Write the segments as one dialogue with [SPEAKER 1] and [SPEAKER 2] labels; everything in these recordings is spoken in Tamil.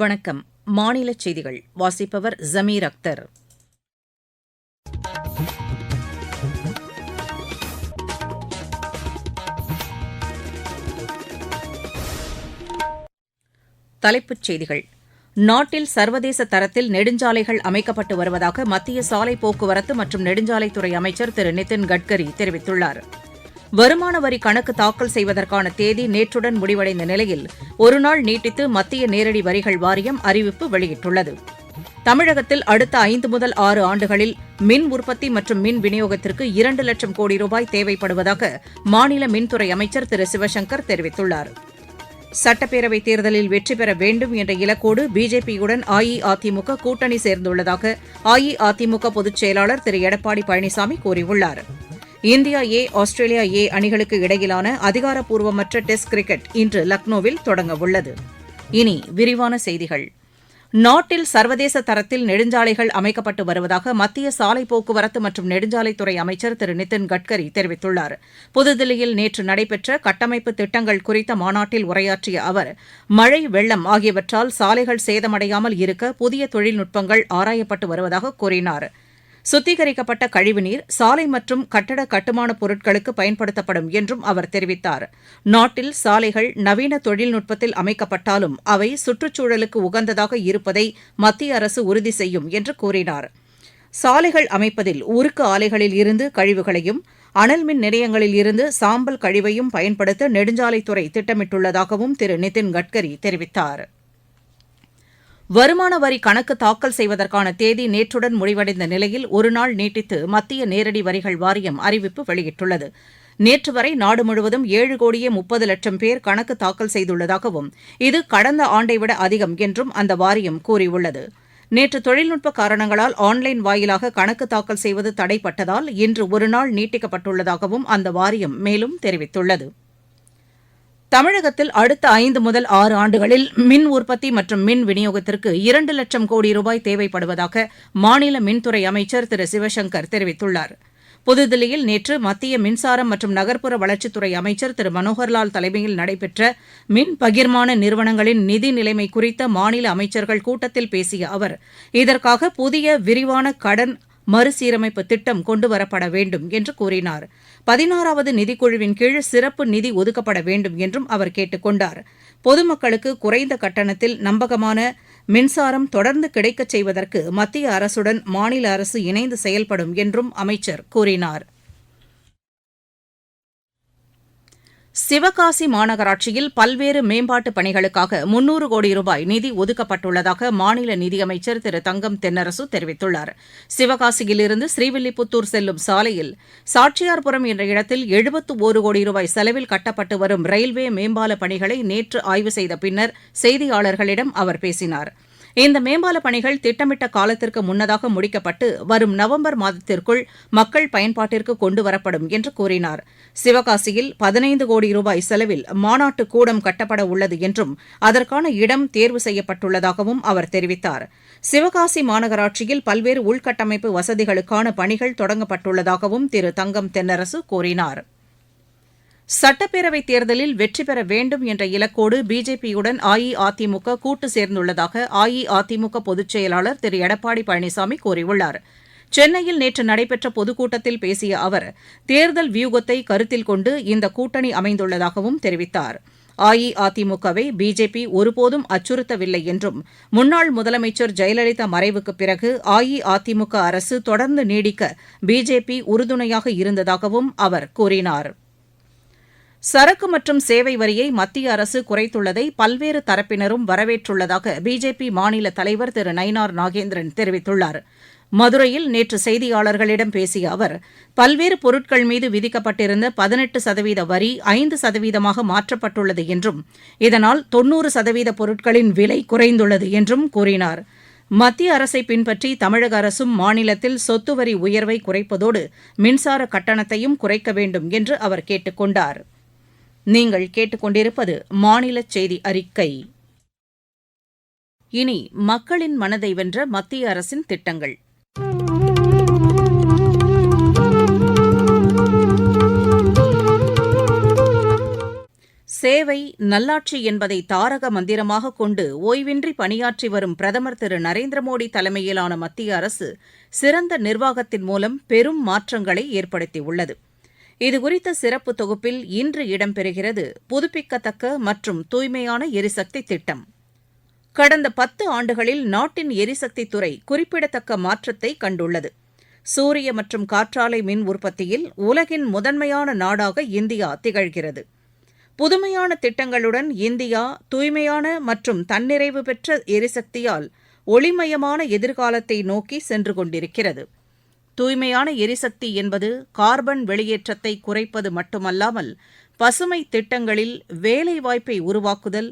[SPEAKER 1] வணக்கம் மாநில செய்திகள் வாசிப்பவர் ஜமீர் அக்தர் தலைப்புச் செய்திகள் நாட்டில் சர்வதேச தரத்தில் நெடுஞ்சாலைகள் அமைக்கப்பட்டு வருவதாக மத்திய சாலை போக்குவரத்து மற்றும் நெடுஞ்சாலைத்துறை அமைச்சர் திரு நிதின் கட்கரி தெரிவித்துள்ளாா் வருமான வரி கணக்கு தாக்கல் செய்வதற்கான தேதி நேற்றுடன் முடிவடைந்த நிலையில் ஒருநாள் நீட்டித்து மத்திய நேரடி வரிகள் வாரியம் அறிவிப்பு வெளியிட்டுள்ளது தமிழகத்தில் அடுத்த ஐந்து முதல் ஆறு ஆண்டுகளில் மின் உற்பத்தி மற்றும் மின் விநியோகத்திற்கு இரண்டு லட்சம் கோடி ரூபாய் தேவைப்படுவதாக மாநில மின்துறை அமைச்சர் திரு சிவசங்கர் தெரிவித்துள்ளார் சட்டப்பேரவைத் தேர்தலில் வெற்றி பெற வேண்டும் என்ற இலக்கோடு பிஜேபியுடன் அஇஅதிமுக கூட்டணி சேர்ந்துள்ளதாக அஇஅதிமுக பொதுச் செயலாளர் திரு எடப்பாடி பழனிசாமி கூறியுள்ளாா் இந்தியா ஏ ஆஸ்திரேலியா ஏ அணிகளுக்கு இடையிலான அதிகாரப்பூர்வமற்ற டெஸ்ட் கிரிக்கெட் இன்று லக்னோவில் தொடங்க உள்ளது இனி விரிவான செய்திகள் நாட்டில் சர்வதேச தரத்தில் நெடுஞ்சாலைகள் அமைக்கப்பட்டு வருவதாக மத்திய சாலை போக்குவரத்து மற்றும் நெடுஞ்சாலைத்துறை அமைச்சர் திரு நிதின் கட்கரி தெரிவித்துள்ளார் புதுதில்லியில் நேற்று நடைபெற்ற கட்டமைப்பு திட்டங்கள் குறித்த மாநாட்டில் உரையாற்றிய அவர் மழை வெள்ளம் ஆகியவற்றால் சாலைகள் சேதமடையாமல் இருக்க புதிய தொழில்நுட்பங்கள் ஆராயப்பட்டு வருவதாக கூறினாா் சுத்திகரிக்கப்பட்ட கழிவுநீர் சாலை மற்றும் கட்டட கட்டுமான பொருட்களுக்கு பயன்படுத்தப்படும் என்றும் அவர் தெரிவித்தார் நாட்டில் சாலைகள் நவீன தொழில்நுட்பத்தில் அமைக்கப்பட்டாலும் அவை சுற்றுச்சூழலுக்கு உகந்ததாக இருப்பதை மத்திய அரசு உறுதி செய்யும் என்று கூறினார் சாலைகள் அமைப்பதில் உருக்கு ஆலைகளில் இருந்து கழிவுகளையும் அனல் மின் நிலையங்களில் இருந்து சாம்பல் கழிவையும் பயன்படுத்த நெடுஞ்சாலைத்துறை திட்டமிட்டுள்ளதாகவும் திரு நிதின் கட்கரி தெரிவித்தாா் வருமான வரி கணக்கு தாக்கல் செய்வதற்கான தேதி நேற்றுடன் முடிவடைந்த நிலையில் ஒருநாள் நீட்டித்து மத்திய நேரடி வரிகள் வாரியம் அறிவிப்பு வெளியிட்டுள்ளது நேற்று வரை நாடு முழுவதும் ஏழு கோடியே முப்பது லட்சம் பேர் கணக்கு தாக்கல் செய்துள்ளதாகவும் இது கடந்த ஆண்டை விட அதிகம் என்றும் அந்த வாரியம் கூறியுள்ளது நேற்று தொழில்நுட்ப காரணங்களால் ஆன்லைன் வாயிலாக கணக்கு தாக்கல் செய்வது தடைப்பட்டதால் இன்று ஒருநாள் நீட்டிக்கப்பட்டுள்ளதாகவும் அந்த வாரியம் மேலும் தெரிவித்துள்ளது தமிழகத்தில் அடுத்த ஐந்து முதல் ஆறு ஆண்டுகளில் மின் உற்பத்தி மற்றும் மின் விநியோகத்திற்கு இரண்டு லட்சம் கோடி ரூபாய் தேவைப்படுவதாக மாநில மின்துறை அமைச்சர் திரு சிவசங்கர் தெரிவித்துள்ளார் புதுதில்லியில் நேற்று மத்திய மின்சாரம் மற்றும் நகர்ப்புற வளர்ச்சித்துறை அமைச்சர் திரு மனோகர்லால் தலைமையில் நடைபெற்ற மின் பகிர்மான நிறுவனங்களின் நிதி நிலைமை குறித்த மாநில அமைச்சர்கள் கூட்டத்தில் பேசிய அவர் இதற்காக புதிய விரிவான கடன் மறுசீரமைப்பு திட்டம் கொண்டுவரப்பட வேண்டும் என்று கூறினார் பதினாறாவது நிதிக்குழுவின் கீழ் சிறப்பு நிதி ஒதுக்கப்பட வேண்டும் என்றும் அவர் கேட்டுக் கொண்டார் பொதுமக்களுக்கு குறைந்த கட்டணத்தில் நம்பகமான மின்சாரம் தொடர்ந்து கிடைக்கச் செய்வதற்கு மத்திய அரசுடன் மாநில அரசு இணைந்து செயல்படும் என்றும் அமைச்சர் கூறினார் சிவகாசி மாநகராட்சியில் பல்வேறு மேம்பாட்டுப் பணிகளுக்காக முன்னூறு கோடி ரூபாய் நிதி ஒதுக்கப்பட்டுள்ளதாக மாநில நிதியமைச்சர் திரு தங்கம் தென்னரசு தெரிவித்துள்ளார் சிவகாசியிலிருந்து ஸ்ரீவில்லிபுத்தூர் செல்லும் சாலையில் சாட்சியார்புரம் என்ற இடத்தில் எழுபத்து ஒரு கோடி ரூபாய் செலவில் கட்டப்பட்டு வரும் ரயில்வே மேம்பால பணிகளை நேற்று ஆய்வு செய்த பின்னர் செய்தியாளர்களிடம் அவர் பேசினாா் இந்த மேம்பால பணிகள் திட்டமிட்ட காலத்திற்கு முன்னதாக முடிக்கப்பட்டு வரும் நவம்பர் மாதத்திற்குள் மக்கள் பயன்பாட்டிற்கு கொண்டுவரப்படும் என்று கூறினார் சிவகாசியில் பதினைந்து கோடி ரூபாய் செலவில் மாநாட்டு கூடம் கட்டப்பட உள்ளது என்றும் அதற்கான இடம் தேர்வு செய்யப்பட்டுள்ளதாகவும் அவர் தெரிவித்தார் சிவகாசி மாநகராட்சியில் பல்வேறு உள்கட்டமைப்பு வசதிகளுக்கான பணிகள் தொடங்கப்பட்டுள்ளதாகவும் திரு தங்கம் தென்னரசு கூறினாா் சட்டப்பேரவைத் தேர்தலில் வெற்றி பெற வேண்டும் என்ற இலக்கோடு பிஜேபியுடன் அஇஅதிமுக கூட்டு சேர்ந்துள்ளதாக அஇஅதிமுக பொதுச் செயலாளர் திரு எடப்பாடி பழனிசாமி கூறியுள்ளார் சென்னையில் நேற்று நடைபெற்ற பொதுக்கூட்டத்தில் பேசிய அவர் தேர்தல் வியூகத்தை கருத்தில் கொண்டு இந்த கூட்டணி அமைந்துள்ளதாகவும் தெரிவித்தார் அஇஅதிமுகவை பிஜேபி ஒருபோதும் அச்சுறுத்தவில்லை என்றும் முன்னாள் முதலமைச்சர் ஜெயலலிதா மறைவுக்குப் பிறகு அஇஅதிமுக அரசு தொடர்ந்து நீடிக்க பிஜேபி உறுதுணையாக இருந்ததாகவும் அவர் கூறினாா் சரக்கு மற்றும் சேவை வரியை மத்திய அரசு குறைத்துள்ளதை பல்வேறு தரப்பினரும் வரவேற்றுள்ளதாக பிஜேபி மாநில தலைவர் திரு நயினார் நாகேந்திரன் தெரிவித்துள்ளார் மதுரையில் நேற்று செய்தியாளர்களிடம் பேசிய அவர் பல்வேறு பொருட்கள் மீது விதிக்கப்பட்டிருந்த பதினெட்டு சதவீத வரி ஐந்து சதவீதமாக மாற்றப்பட்டுள்ளது என்றும் இதனால் தொன்னூறு சதவீத பொருட்களின் விலை குறைந்துள்ளது என்றும் கூறினார் மத்திய அரசை பின்பற்றி தமிழக அரசும் மாநிலத்தில் சொத்து வரி உயர்வை குறைப்பதோடு மின்சார கட்டணத்தையும் குறைக்க வேண்டும் என்று அவர் கேட்டுக் கொண்டாா் நீங்கள் கேட்டுக்கொண்டிருப்பது மாநில செய்தி அறிக்கை இனி மக்களின் மனதை வென்ற மத்திய அரசின் திட்டங்கள் சேவை நல்லாட்சி என்பதை தாரக மந்திரமாக கொண்டு ஓய்வின்றி பணியாற்றி வரும் பிரதமர் திரு நரேந்திர மோடி தலைமையிலான மத்திய அரசு சிறந்த நிர்வாகத்தின் மூலம் பெரும் மாற்றங்களை ஏற்படுத்தியுள்ளது இதுகுறித்த சிறப்பு தொகுப்பில் இன்று இடம்பெறுகிறது புதுப்பிக்கத்தக்க மற்றும் தூய்மையான எரிசக்தி திட்டம் கடந்த பத்து ஆண்டுகளில் நாட்டின் எரிசக்தி துறை குறிப்பிடத்தக்க மாற்றத்தை கண்டுள்ளது சூரிய மற்றும் காற்றாலை மின் உற்பத்தியில் உலகின் முதன்மையான நாடாக இந்தியா திகழ்கிறது புதுமையான திட்டங்களுடன் இந்தியா தூய்மையான மற்றும் தன்னிறைவு பெற்ற எரிசக்தியால் ஒளிமயமான எதிர்காலத்தை நோக்கி சென்று கொண்டிருக்கிறது தூய்மையான எரிசக்தி என்பது கார்பன் வெளியேற்றத்தை குறைப்பது மட்டுமல்லாமல் பசுமை திட்டங்களில் வேலைவாய்ப்பை உருவாக்குதல்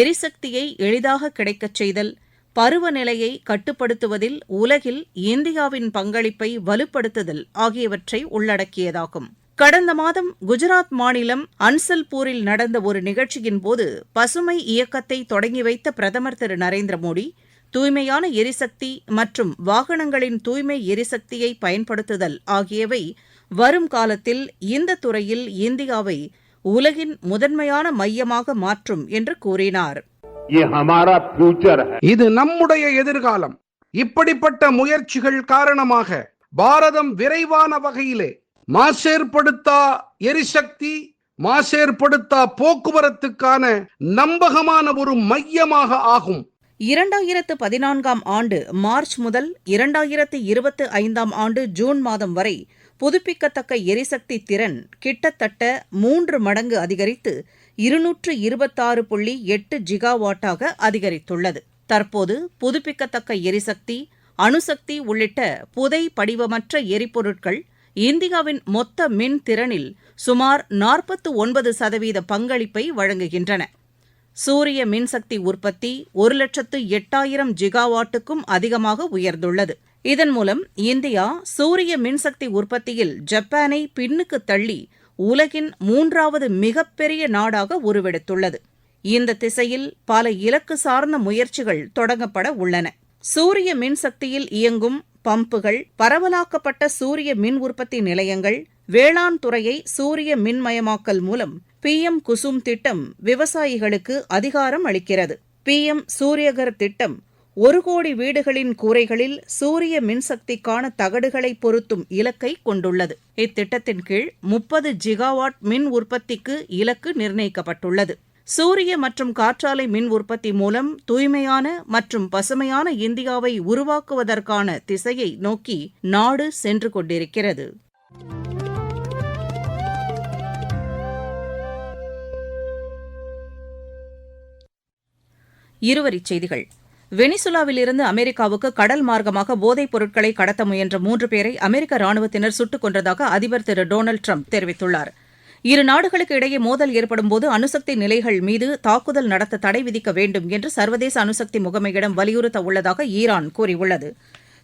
[SPEAKER 1] எரிசக்தியை எளிதாக கிடைக்கச் செய்தல் பருவநிலையை கட்டுப்படுத்துவதில் உலகில் இந்தியாவின் பங்களிப்பை வலுப்படுத்துதல் ஆகியவற்றை உள்ளடக்கியதாகும் கடந்த மாதம் குஜராத் மாநிலம் அன்சல்பூரில் நடந்த ஒரு நிகழ்ச்சியின் போது பசுமை இயக்கத்தை தொடங்கி வைத்த பிரதமர் திரு நரேந்திர மோடி தூய்மையான எரிசக்தி மற்றும் வாகனங்களின் தூய்மை எரிசக்தியை பயன்படுத்துதல் ஆகியவை வரும் காலத்தில் இந்த துறையில் இந்தியாவை உலகின் முதன்மையான மையமாக மாற்றும் என்று கூறினார் இது நம்முடைய எதிர்காலம் இப்படிப்பட்ட முயற்சிகள் காரணமாக பாரதம் விரைவான வகையிலே மாசேற்படுத்தா எரிசக்தி மாசேற்படுத்தா போக்குவரத்துக்கான நம்பகமான ஒரு மையமாக ஆகும் இரண்டாயிரத்து பதினான்காம் ஆண்டு மார்ச் முதல் இரண்டாயிரத்து இருபத்து ஐந்தாம் ஆண்டு ஜூன் மாதம் வரை புதுப்பிக்கத்தக்க எரிசக்தி திறன் கிட்டத்தட்ட மூன்று மடங்கு அதிகரித்து இருநூற்று இருபத்தாறு புள்ளி எட்டு ஜிகாவாட்டாக அதிகரித்துள்ளது தற்போது புதுப்பிக்கத்தக்க எரிசக்தி அணுசக்தி உள்ளிட்ட புதை படிவமற்ற எரிபொருட்கள் இந்தியாவின் மொத்த மின் திறனில் சுமார் நாற்பத்து ஒன்பது சதவீத பங்களிப்பை வழங்குகின்றன சூரிய மின்சக்தி உற்பத்தி ஒரு லட்சத்து எட்டாயிரம் ஜிகாவாட்டுக்கும் அதிகமாக உயர்ந்துள்ளது இதன் மூலம் இந்தியா சூரிய மின்சக்தி உற்பத்தியில் ஜப்பானை பின்னுக்கு தள்ளி உலகின் மூன்றாவது மிகப்பெரிய நாடாக உருவெடுத்துள்ளது இந்த திசையில் பல இலக்கு சார்ந்த முயற்சிகள் தொடங்கப்பட உள்ளன சூரிய மின்சக்தியில் இயங்கும் பம்புகள் பரவலாக்கப்பட்ட சூரிய மின் உற்பத்தி நிலையங்கள் வேளாண் துறையை சூரிய மின்மயமாக்கல் மூலம் பி எம் குசும் திட்டம் விவசாயிகளுக்கு அதிகாரம் அளிக்கிறது பி எம் சூரியகர் திட்டம் ஒரு கோடி வீடுகளின் கூரைகளில் சூரிய மின்சக்திக்கான தகடுகளை பொருத்தும் இலக்கை கொண்டுள்ளது இத்திட்டத்தின் கீழ் முப்பது ஜிகாவாட் மின் உற்பத்திக்கு இலக்கு நிர்ணயிக்கப்பட்டுள்ளது சூரிய மற்றும் காற்றாலை மின் உற்பத்தி மூலம் தூய்மையான மற்றும் பசுமையான இந்தியாவை உருவாக்குவதற்கான திசையை நோக்கி நாடு சென்று கொண்டிருக்கிறது இருவரிச் செய்திகள் வெனிசுலாவிலிருந்து அமெரிக்காவுக்கு கடல் மார்க்கமாக போதைப் பொருட்களை கடத்த முயன்ற மூன்று பேரை அமெரிக்க ராணுவத்தினர் சுட்டுக் கொன்றதாக அதிபர் திரு டொனால்டு ட்ரம்ப் தெரிவித்துள்ளார் இரு நாடுகளுக்கு இடையே மோதல் ஏற்படும்போது அணுசக்தி நிலைகள் மீது தாக்குதல் நடத்த தடை விதிக்க வேண்டும் என்று சர்வதேச அணுசக்தி முகமையிடம் வலியுறுத்த உள்ளதாக ஈரான் கூறியுள்ளது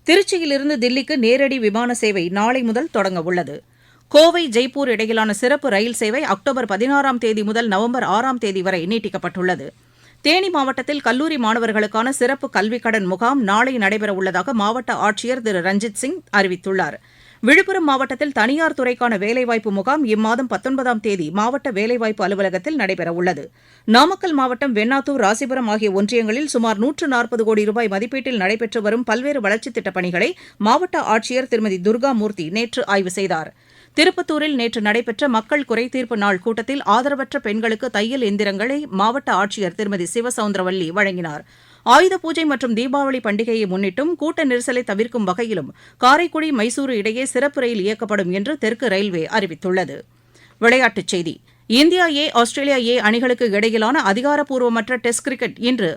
[SPEAKER 1] திருச்சியிலிருந்து தில்லிக்கு நேரடி விமான சேவை நாளை முதல் தொடங்க உள்ளது கோவை ஜெய்ப்பூர் இடையிலான சிறப்பு ரயில் சேவை அக்டோபர் பதினாறாம் தேதி முதல் நவம்பர் ஆறாம் தேதி வரை நீட்டிக்கப்பட்டுள்ளது தேனி மாவட்டத்தில் கல்லூரி மாணவர்களுக்கான சிறப்பு கல்விக்கடன் முகாம் நாளை நடைபெறவுள்ளதாக மாவட்ட ஆட்சியர் திரு ரஞ்சித் சிங் அறிவித்துள்ளார் விழுப்புரம் மாவட்டத்தில் தனியார் துறைக்கான வேலைவாய்ப்பு முகாம் இம்மாதம் பத்தொன்பதாம் தேதி மாவட்ட வேலைவாய்ப்பு அலுவலகத்தில் நடைபெறவுள்ளது நாமக்கல் மாவட்டம் வெண்ணாத்தூர் ராசிபுரம் ஆகிய ஒன்றியங்களில் சுமார் நூற்று நாற்பது கோடி ரூபாய் மதிப்பீட்டில் நடைபெற்று வரும் பல்வேறு வளர்ச்சித் திட்டப் பணிகளை மாவட்ட ஆட்சியர் திருமதி துர்காமூர்த்தி நேற்று ஆய்வு செய்தாா் திருப்பத்தூரில் நேற்று நடைபெற்ற மக்கள் குறைதீர்ப்பு நாள் கூட்டத்தில் ஆதரவற்ற பெண்களுக்கு தையல் எந்திரங்களை மாவட்ட ஆட்சியர் திருமதி சிவசவுந்தரவல்லி வழங்கினார் ஆயுத பூஜை மற்றும் தீபாவளி பண்டிகையை முன்னிட்டும் கூட்ட நெரிசலை தவிர்க்கும் வகையிலும் காரைக்குடி மைசூரு இடையே சிறப்பு ரயில் இயக்கப்படும் என்று தெற்கு ரயில்வே அறிவித்துள்ளது விளையாட்டுச் செய்தி இந்தியா ஏ ஆஸ்திரேலியா ஏ அணிகளுக்கு இடையிலான அதிகாரப்பூர்வமற்ற டெஸ்ட் கிரிக்கெட் இன்று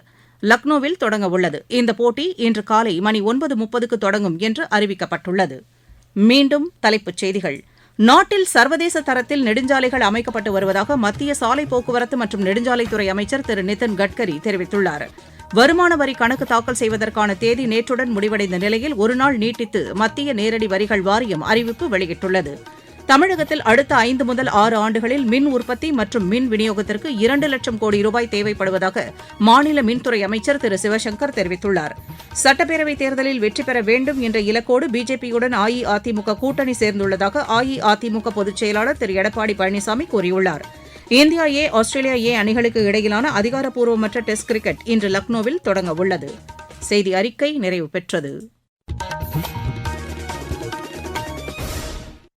[SPEAKER 1] லக்னோவில் தொடங்க உள்ளது இந்த போட்டி இன்று காலை மணி ஒன்பது முப்பதுக்கு தொடங்கும் என்று அறிவிக்கப்பட்டுள்ளது மீண்டும் தலைப்புச் செய்திகள் நாட்டில் சர்வதேச தரத்தில் நெடுஞ்சாலைகள் அமைக்கப்பட்டு வருவதாக மத்திய சாலை போக்குவரத்து மற்றும் நெடுஞ்சாலைத்துறை அமைச்சர் திரு நிதின் கட்கரி தெரிவித்துள்ளார் வருமான வரி கணக்கு தாக்கல் செய்வதற்கான தேதி நேற்றுடன் முடிவடைந்த நிலையில் ஒருநாள் நீட்டித்து மத்திய நேரடி வரிகள் வாரியம் அறிவிப்பு வெளியிட்டுள்ளது தமிழகத்தில் அடுத்த ஐந்து முதல் ஆறு ஆண்டுகளில் மின் உற்பத்தி மற்றும் மின் விநியோகத்திற்கு இரண்டு லட்சம் கோடி ரூபாய் தேவைப்படுவதாக மாநில மின்துறை அமைச்சர் திரு சிவசங்கர் தெரிவித்துள்ளார் சட்டப்பேரவைத் தேர்தலில் வெற்றி பெற வேண்டும் என்ற இலக்கோடு பிஜேபியுடன் அஇஅதிமுக கூட்டணி சேர்ந்துள்ளதாக அஇஅதிமுக பொதுச் செயலாளர் திரு எடப்பாடி பழனிசாமி கூறியுள்ளார் இந்தியா ஏ ஆஸ்திரேலியா ஏ அணிகளுக்கு இடையிலான அதிகாரப்பூர்வமற்ற டெஸ்ட் கிரிக்கெட் இன்று லக்னோவில் தொடங்க உள்ளது செய்தி அறிக்கை நிறைவு பெற்றது